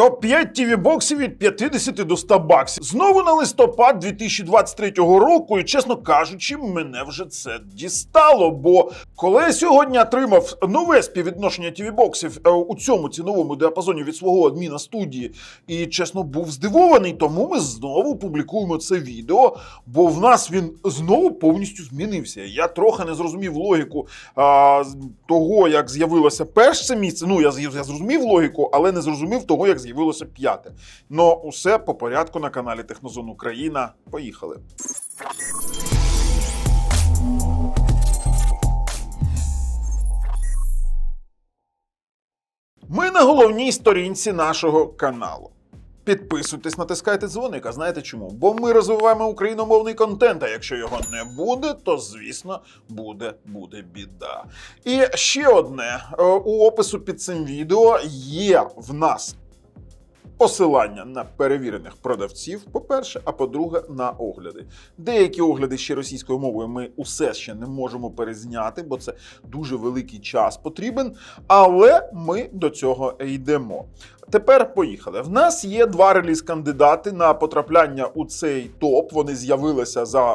Топ-5 тіві боксів від 50 до 100 баксів. Знову на листопад 2023 року, і чесно кажучи, мене вже це дістало. Бо коли я сьогодні отримав нове співвідношення тіві боксів е, у цьому ціновому діапазоні від свого адміна студії, і чесно був здивований, тому ми знову публікуємо це відео, бо в нас він знову повністю змінився. Я трохи не зрозумів логіку а, того, як з'явилося перше місце. Ну, я, я зрозумів логіку, але не зрозумів того, як з'явилося п'яте. Но усе по порядку на каналі Технозон Україна. Поїхали. Ми на головній сторінці нашого каналу. Підписуйтесь, натискайте дзвоник. А знаєте чому? Бо ми розвиваємо україномовний контент. А якщо його не буде, то звісно буде, буде біда. І ще одне: Е, у опису під цим відео є в нас посилання на перевірених продавців, по-перше, а по-друге, на огляди. Деякі огляди ще російською мовою ми усе ще не можемо перезняти, бо це дуже великий час потрібен. Але ми до цього йдемо. Тепер поїхали. В нас є два реліз-кандидати на потрапляння у цей топ. Вони з'явилися за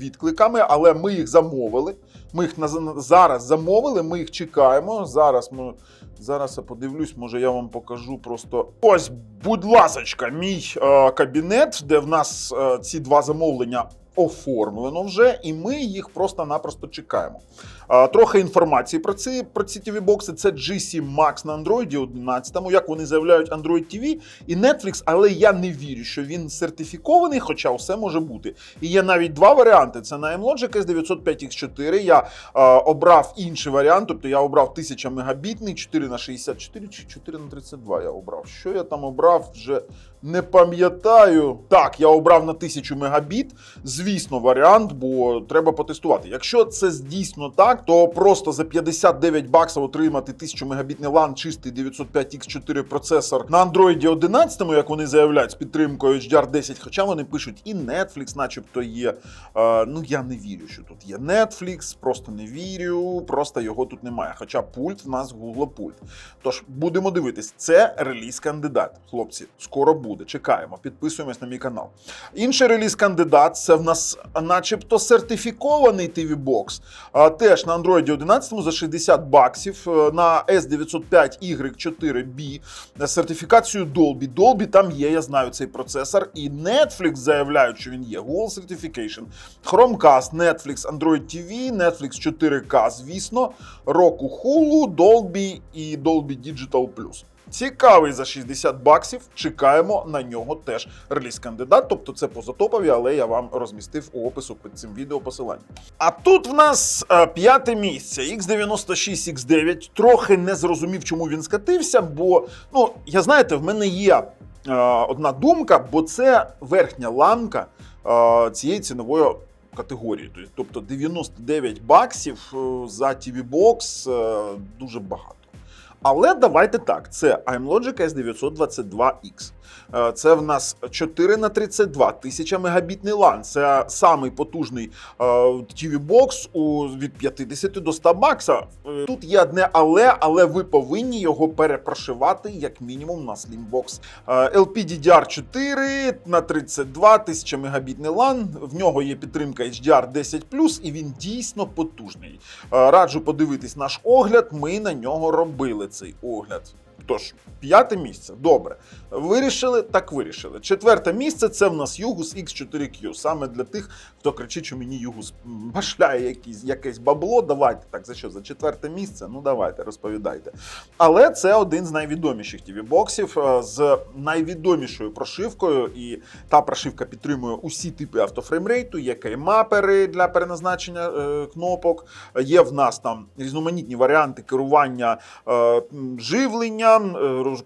відкликами, але ми їх замовили. Ми їх зараз замовили, ми їх чекаємо. Зараз ми зараз я подивлюсь, може я вам покажу просто. Ось, будь ласочка, мій е, кабінет, де в нас е, ці два замовлення. Оформлено вже, і ми їх просто-напросто чекаємо. Трохи інформації про ці про ці tv бокси Це GC Max на Android 11, як вони заявляють Android TV і Netflix, але я не вірю, що він сертифікований, хоча все може бути. І є навіть два варіанти: це на M-Logic S905X4. Я е, обрав інший варіант, тобто я обрав 1000 мегабітний, 4 на 64 чи 4 на 32 я обрав. Що я там обрав, вже не пам'ятаю. Так, я обрав на 1000 мегабіт. Звісно, варіант, бо треба потестувати. Якщо це дійсно так, то просто за 59 баксів отримати 1000 мегабітний LAN, чистий 905X4 процесор на Android 11, як вони заявляють, з підтримкою HDR10, хоча вони пишуть і Netflix, начебто є. Е, ну я не вірю, що тут є Netflix, просто не вірю, просто його тут немає. Хоча пульт в нас Google пульт. Тож будемо дивитись, це реліз кандидат. Хлопці, скоро буде. Чекаємо, підписуємось на мій канал. Інший реліз кандидат це в нас, начебто, сертифікований TV Box. На Android 11 за 60 баксів, е, на S905Y4B сертифікацію Dolby. Dolby там є, я знаю цей процесор. І Netflix заявляють, що він є. Google Certification. Chromecast, Netflix, Android TV, Netflix 4K, звісно, року Hulu, Dolby і Dolby Digital Plus. Цікавий за 60 баксів. Чекаємо на нього теж реліз кандидат. Тобто це позатопові, але я вам розмістив у опису під цим відео посилання. А тут в нас е, п'яте місце X96, X9. Трохи не зрозумів, чому він скатився, бо ну я знаєте, в мене є е, одна думка, бо це верхня ланка е, цієї цінової. Категорії, тобто 99 баксів за TV Box дуже багато. Але давайте так: це iMlogic S922X. Е, Це в нас 4 на 32 1000 мегабітний LAN. Це самий потужний е, TV Box у від 50 до 100 бакса. Е, Тут є одне але, але ви повинні його перепрошивати як мінімум на Slimbox. Е, LPDDR4 на 32 1000 мегабітний LAN. В нього є підтримка HDR 10 і він дійсно потужний. Раджу подивитись наш огляд. Ми на нього робили цей огляд. Тож, п'яте місце. Добре. Вирішили, так вирішили. Четверте місце це в нас Югус X4Q. Саме для тих, хто кричить, що мені Югус башляє якісь, якесь бабло. Давайте так, за що? За четверте місце? Ну давайте, розповідайте. Але це один з найвідоміших TV-боксів е, з найвідомішою прошивкою. І та прошивка підтримує усі типи автофреймрейту, є кеймапери для переназначення е, кнопок. Є в нас там різноманітні варіанти керування е, роз-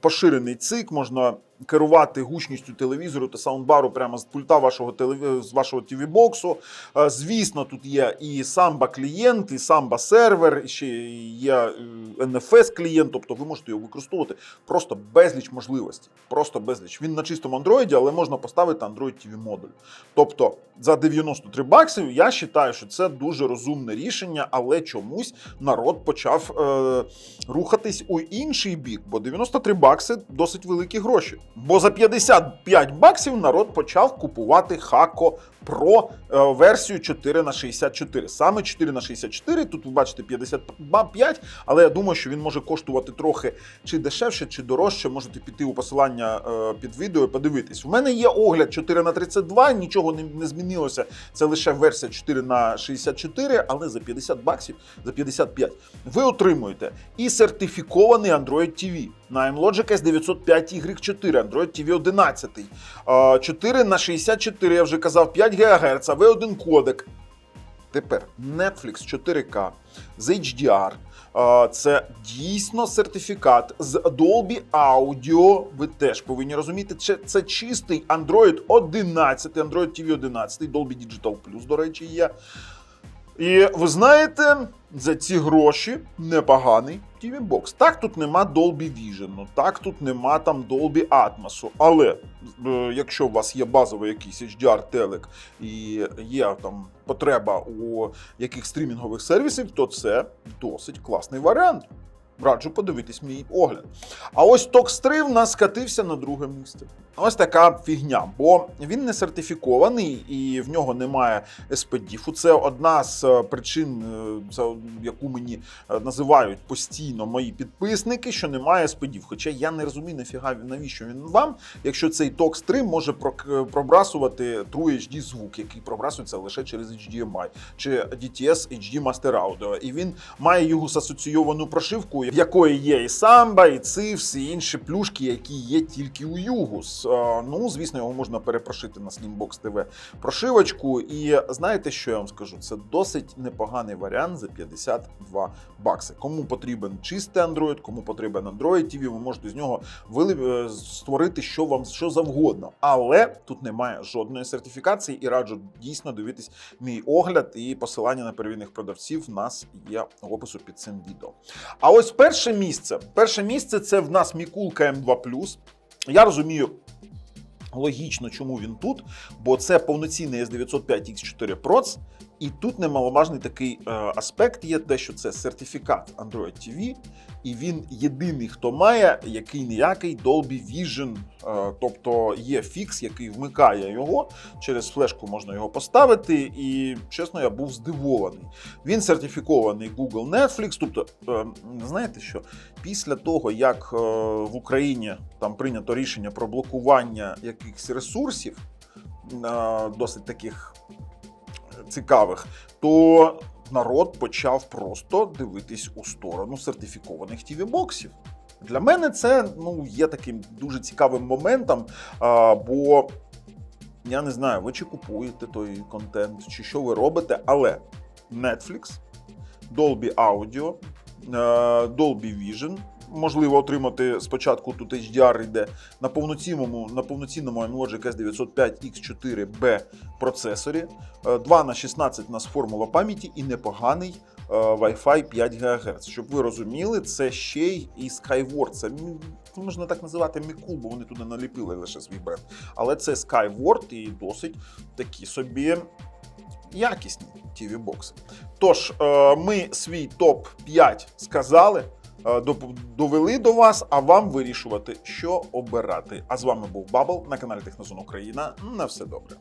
поширений цик, можна керувати гучністю телевізору та саундбару прямо з пульта вашого телеві... з вашого TV-боксу. Е, Звісно, тут є і самба клієнт, і самба сервер, ще є е, NFS клієнт, тобто ви можете його використовувати просто безліч можливостей. Просто безліч. Він на чистому Android, але можна поставити Android TV модуль. Тобто за 93 бакси я вважаю, що це дуже розумне рішення, але чомусь народ почав е, рухатись у інший бік, бо 93 бакси досить великі гроші. Бо за 55 баксів народ почав купувати Хако Pro е, версію 4 на 64. Саме 4 на 64, тут ви бачите 55, але я думаю, що він може коштувати трохи чи дешевше, чи дорожче. Можете піти у посилання е, під відео і подивитись. У мене є огляд 4 на 32, нічого не, змінилося. Це лише версія 4 на 64, але за 50 баксів, за 55 ви отримуєте і сертифікований Android TV на MLogic S905 Y4, Android TV 11, е, 4 на 64, я вже казав, 5 ГГц, V1 кодек. Тепер Netflix 4K з HDR. Це дійсно сертифікат з Dolby Audio. Ви теж повинні розуміти, це, це чистий Android 11, Android TV 11, Dolby Digital Plus, до речі, є. І ви знаєте, за ці гроші непоганий TV Box. Так, тут нема Dolby Vision, ну, так тут нема там Dolby Atmos, але е, якщо у вас є базовий якийсь HDR телек і є там потреба у яких стрімінгових сервісів, то це досить класний варіант. Раджу подивитись мій огляд. А ось Tox 3 в нас скатився на друге місце. Ось така фігня, бо він не сертифікований і в нього немає SPDIF. Це одна з е, причин, е, за яку мені е, називають постійно мої підписники, що немає SPDIF. Хоча я не розумію, нафіга навіщо він вам, якщо цей Tox 3 може пробрасувати True HD звук, який пробрасується лише через HDMI чи DTS HD Master Audio. І він має його асоційовану прошивку, в якої є і самба, і цифс, і інші плюшки, які є тільки у Югус. Е, Ну, звісно, його можна перепрошити на Slimbox TV прошивочку. І знаєте, що я вам скажу? Це досить непоганий варіант за 52 бакси. Кому потрібен чистий Android, кому потрібен Android TV, ви можете з нього е, створити що вам що завгодно. Але тут немає жодної сертифікації, і раджу дійсно дивитись мій огляд і посилання на первинних продавців в нас є в опису під цим відео. А ось перше місце. Перше місце це в нас Мікулка М2 Я розумію. Логічно, чому він тут, бо це повноцінний S905X4 Proц, і тут немаловажний такий е, аспект є те, що це сертифікат Android TV, і він єдиний, хто має який ніякий Dolby Vision, е, тобто є фікс, який вмикає його. Через флешку можна його поставити. І чесно, я був здивований. Він сертифікований Google Netflix. Тобто, е, знаєте що? Після того, як е, в Україні там прийнято рішення про блокування якихось ресурсів, е, досить таких цікавих, то народ почав просто дивитись у сторону сертифікованих TV-боксів. Для мене це ну, є таким дуже цікавим моментом, а, бо я не знаю, ви чи купуєте той контент, чи що ви робите, але Netflix, Dolby Audio, е, Dolby Vision. Можливо отримати спочатку тут HDR йде на повноцінному на повноцінному Amlogic S905 X4B процесорі, е, 2 на 16 у нас формула пам'яті і непоганий е, Wi-Fi 5 ГГц. Щоб ви розуміли, це ще й і Skyward. Це можна так називати Мікул, бо вони туди наліпили лише свій бренд. Але це Skyward і досить такі собі якісні TV-бокси. Тож, е, ми свій топ-5 сказали. Е, Довели до вас, а вам вирішувати, що обирати. А з вами був Бабл на каналі Технозон Україна. На все добре.